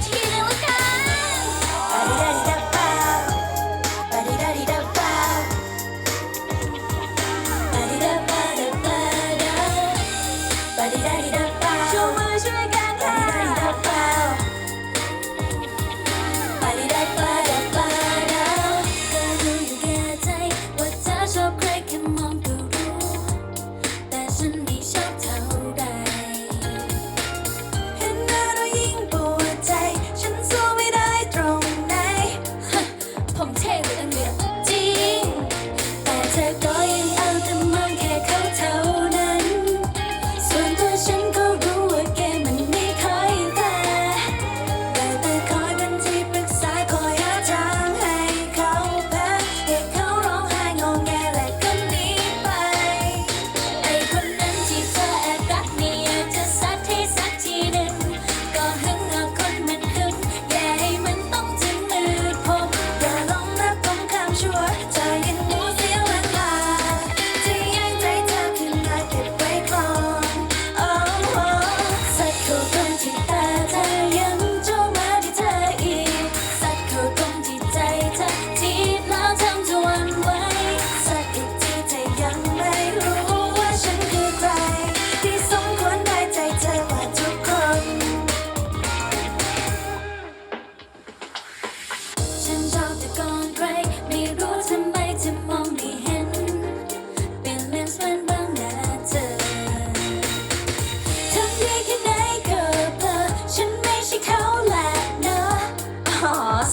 to you.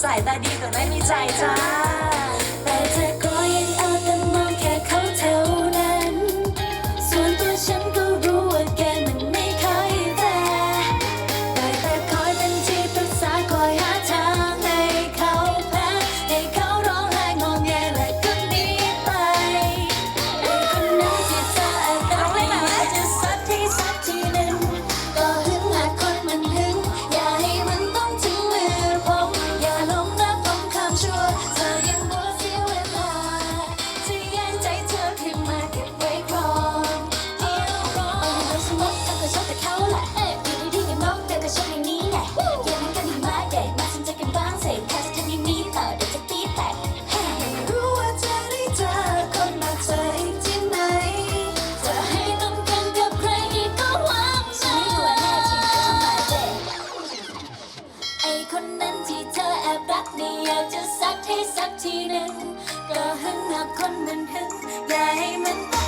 สายตาดีแต่ไม่มีใจจ้า อยากจะสักให้สักทีหนึ่งก็หึงหับคนมันหึงอย่าให้มัน